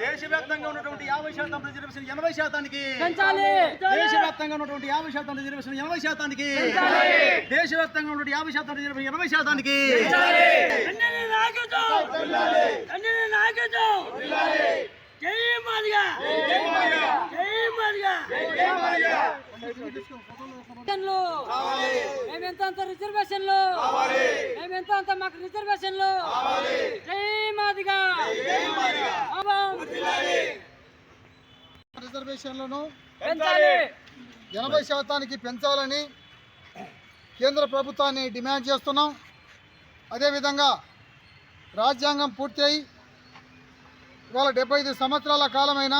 దేశవ్యాప్తంగా ఉన్నటువంటి యాభై శాతం రిజర్వేషన్ ఎనభై శాతానికి. దేశవ్యాప్తంగా ఉన్నటువంటి యాభై శాతం రిజర్వేషన్ ఎనభై శాతానికి. దేశవ్యాప్తంగా ఉన్నటువంటి యాభై శాతం రిజర్వేషన్ ఎనభై శాతానికి. జై మాదిగా. జై మాదిగా. జై మాదిగా. రిజర్వేషన్లు. మేము ఎంత అంత రిజర్వేషన్లు? మేము ఎంత అంత మాకు రిజర్వేషన్లు? జై మాదిగా. రిజర్వేషన్లను పెంచాలి. ఎనభై శాతానికి పెంచాలని కేంద్ర ప్రభుత్వాన్ని డిమాండ్ చేస్తున్నాం. అదేవిధంగా రాజ్యాంగం పూర్తి అయి ఇవాళ డెబ్బై ఐదు సంవత్సరాల కాలమైన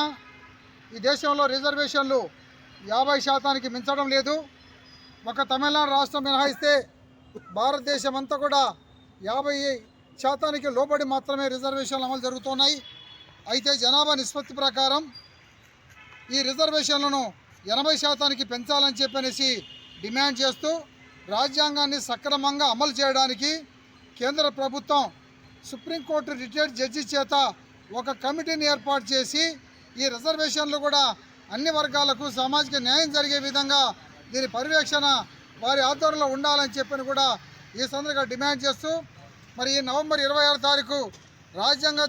ఈ దేశంలో రిజర్వేషన్లు యాభై శాతానికి మించడం లేదు. ఒక తమిళనాడు రాష్ట్రం మినహాయిస్తే భారతదేశం అంతా కూడా యాభై శాతానికి లోబడి మాత్రమే రిజర్వేషన్లు అమలు జరుగుతున్నాయి. అయితే జనాభా నిష్పత్తి ప్రకారం ఈ రిజర్వేషన్లను ఎనభై శాతానికి పెంచాలని చెప్పనేసి డిమాండ్ చేస్తూ రాజ్యాంగాన్ని సక్రమంగా అమలు చేయడానికి కేంద్ర ప్రభుత్వం సుప్రీంకోర్టు రిటైర్డ్ జడ్జి చేత ఒక కమిటీని ఏర్పాటు చేసి ఈ రిజర్వేషన్లు కూడా అన్ని వర్గాలకు సామాజిక న్యాయం జరిగే విధంగా దీని పర్యవేక్షణ వారి ఆధ్వర్యంలో ఉండాలని చెప్పని కూడా ఈ సందర్భంగా డిమాండ్ చేస్తూ మరి ఈ నవంబర్ ఇరవై ఆరు తారీఖు రాజ్యాంగ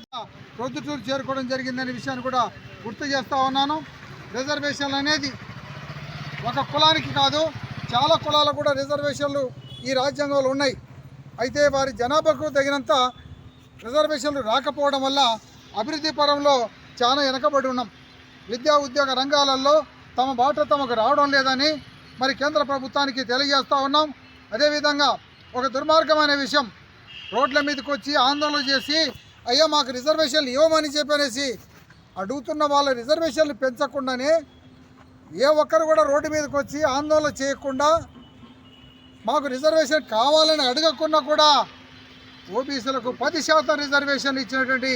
ప్రొద్దుటూరు చేరుకోవడం జరిగిందనే విషయాన్ని కూడా గుర్తు చేస్తూ ఉన్నాను. రిజర్వేషన్లు అనేది ఒక కులానికి కాదు చాలా కులాలకు కూడా రిజర్వేషన్లు ఈ రాజ్యాంగంలో ఉన్నాయి. అయితే వారి జనాభాకు తగినంత రిజర్వేషన్లు రాకపోవడం వల్ల అభివృద్ధి పరంలో చాలా వెనకబడి ఉన్నాం. విద్యా ఉద్యోగ రంగాలలో తమ బాట తమకు రావడం లేదని మరి కేంద్ర ప్రభుత్వానికి తెలియజేస్తూ ఉన్నాం. అదేవిధంగా ఒక దుర్మార్గమైన విషయం రోడ్ల మీదకి వచ్చి ఆందోళన చేసి అయ్యా మాకు రిజర్వేషన్లు ఇవ్వమని చెప్పనేసి అడుగుతున్న వాళ్ళ రిజర్వేషన్లు పెంచకుండానే ఏ ఒక్కరు కూడా రోడ్డు మీదకి వచ్చి ఆందోళన చేయకుండా మాకు రిజర్వేషన్ కావాలని అడగకుండా కూడా ఓబీసీలకు పది శాతం రిజర్వేషన్ ఇచ్చినటువంటి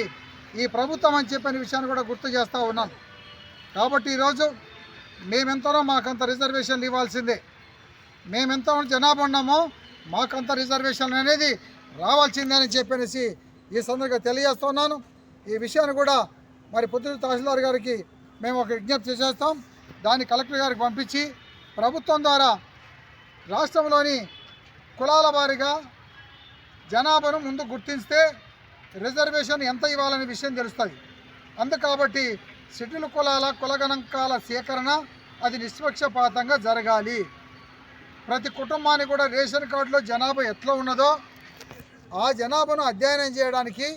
ఈ ప్రభుత్వం అని చెప్పిన విషయాన్ని కూడా గుర్తు చేస్తూ ఉన్నాం. కాబట్టి ఈరోజు మేమెంతనో మాకంత రిజర్వేషన్లు ఇవ్వాల్సిందే. మేమెంత జనాభా ఉన్నామో మాకంత రిజర్వేషన్ అనేది రావాల్సిందే అని చెప్పనేసి ఈ సందర్భంగా తెలియజేస్తున్నాను. ఈ విషయాన్ని కూడా మరి పొద్దున తహసీల్దార్ గారికి మేము ఒక విజ్ఞప్తి చేస్తాం. దాన్ని కలెక్టర్ గారికి పంపించి ప్రభుత్వం ద్వారా రాష్ట్రంలోని కులాల వారీగా జనాభాను ముందు గుర్తిస్తే రిజర్వేషన్ ఎంత ఇవ్వాలనే విషయం తెలుస్తుంది. అందుకాబట్టి షెడ్యూల్ కులాల కులగణాంకాల సేకరణ అది నిష్పక్షపాతంగా జరగాలి. ప్రతి కుటుంబానికి కూడా రేషన్ కార్డులో జనాభా ఎట్లా ఉన్నదో ఆ జనాభాను అధ్యయనం చేయడానికి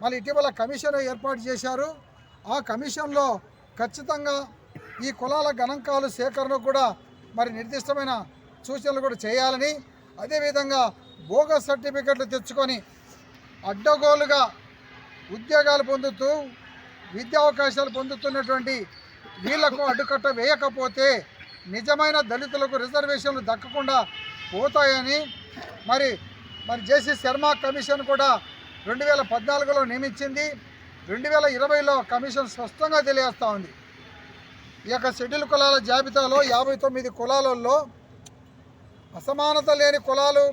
మళ్ళీ ఇటీవల కమిషన్ ఏర్పాటు చేశారు. ఆ కమిషన్లో ఖచ్చితంగా ఈ కులాల గణాంకాలు సేకరణ కూడా మరి నిర్దిష్టమైన సూచనలు కూడా చేయాలని అదేవిధంగా బోగస్ సర్టిఫికెట్లు తెచ్చుకొని అడ్డగోలుగా ఉద్యోగాలు పొందుతూ విద్యా అవకాశాలు పొందుతున్నటువంటి వీళ్ళకు అడ్డుకట్ట వేయకపోతే నిజమైన దళితులకు రిజర్వేషన్లు దక్కకుండా పోతాయని మరి మరి జేసీ శర్మ కమిషన్ కూడా రెండు వేల పద్నాలుగులో నియమించింది. రెండు వేల ఇరవైలో కమిషన్ స్పష్టంగా తెలియజేస్తూ ఉంది. ఈ యొక్క షెడ్యూల్ కులాల జాబితాలో యాభై తొమ్మిది కులాలలో అసమానత లేని కులాలు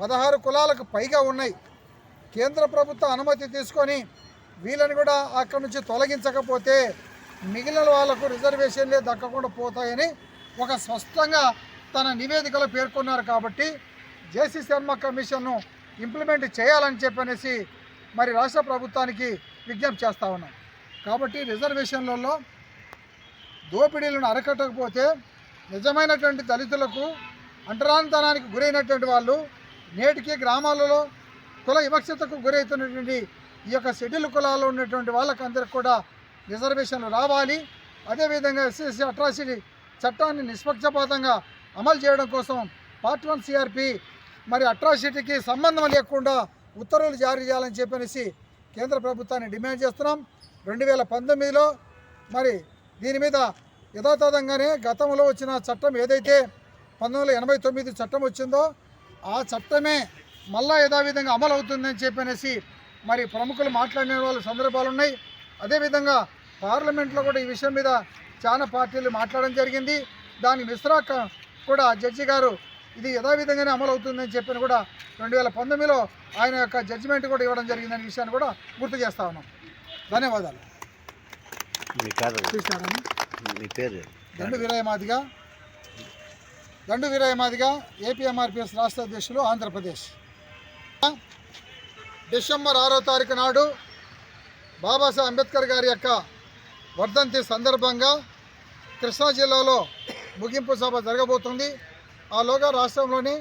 పదహారు కులాలకు పైగా ఉన్నాయి. కేంద్ర ప్రభుత్వ అనుమతి తీసుకొని వీళ్ళని కూడా అక్కడి నుంచి తొలగించకపోతే మిగిలిన వాళ్ళకు రిజర్వేషన్లే దక్కకుండా పోతాయని ఒక స్పష్టంగా తన నివేదికలో పేర్కొన్నారు కాబట్టి జేసీ శర్మ కమిషన్ను ఇంప్లిమెంట్ చేయాలని చెప్పనేసి మరి రాష్ట్ర ప్రభుత్వానికి విజ్ఞప్తి చేస్తూ ఉన్నాం. కాబట్టి రిజర్వేషన్లలో దోపిడీలను అరకట్టకపోతే నిజమైనటువంటి దళితులకు అంటరానితనానికి గురైనటువంటి వాళ్ళు నేటికి గ్రామాలలో కుల వివక్షతకు గురవుతున్నటువంటి ఈ యొక్క షెడ్యూల్ కులాల్లో ఉన్నటువంటి వాళ్ళకి అందరికి కూడా రిజర్వేషన్లు రావాలి. అదేవిధంగా ఎస్సీఎస్సీ అట్రాసిటీ చట్టాన్ని నిష్పక్షపాతంగా అమలు చేయడం కోసం పార్ట్ వన్ సిఆర్పి మరి అట్రాసిటీకి సంబంధం లేకుండా ఉత్తర్వులు జారీ చేయాలని చెప్పనేసి కేంద్ర ప్రభుత్వాన్ని డిమాండ్ చేస్తున్నాం. రెండు వేల పంతొమ్మిదిలో మరి దీని మీద యథాతథంగానే గతంలో వచ్చిన చట్టం ఏదైతే పంతొమ్మిది ఎనభై తొమ్మిది చట్టం వచ్చిందో ఆ చట్టమే మళ్ళా యథావిధంగా అమలు అవుతుందని చెప్పనేసి మరి ప్రముఖులు మాట్లాడిన వాళ్ళ సందర్భాలు ఉన్నాయి. అదేవిధంగా పార్లమెంట్లో కూడా ఈ విషయం మీద చాలా పార్టీలు మాట్లాడడం జరిగింది. దాని మిశ్రా క- కూడా జడ్జి గారు ఇది యథావిధంగానే అమలు అవుతుందని చెప్పని కూడా రెండు వేల పంతొమ్మిదిలో ఆయన యొక్క జడ్జిమెంట్ కూడా ఇవ్వడం జరిగిందనే విషయాన్ని కూడా గుర్తు చేస్తా ఉన్నాం. ధన్యవాదాలు. దండు వీరయ్య మాదిగ దండు వీరయ్య మాదిగ ఏపీఎంఆర్పిఎస్ రాష్ట్ర అధ్యక్షులు ఆంధ్రప్రదేశ్. డిసెంబర్ ఆరో తారీఖు నాడు బాబాసాహెబ్ అంబేద్కర్ గారి యొక్క వర్ధంతి సందర్భంగా కృష్ణా జిల్లాలో ముగింపు సభ జరగబోతుంది. ఆలోగా రాష్ట్రంలోని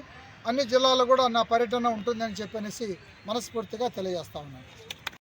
అన్ని జిల్లాల్లో కూడా నా పర్యటన ఉంటుందని చెప్పనేసి మనస్ఫూర్తిగా తెలియజేస్తా ఉన్నాను.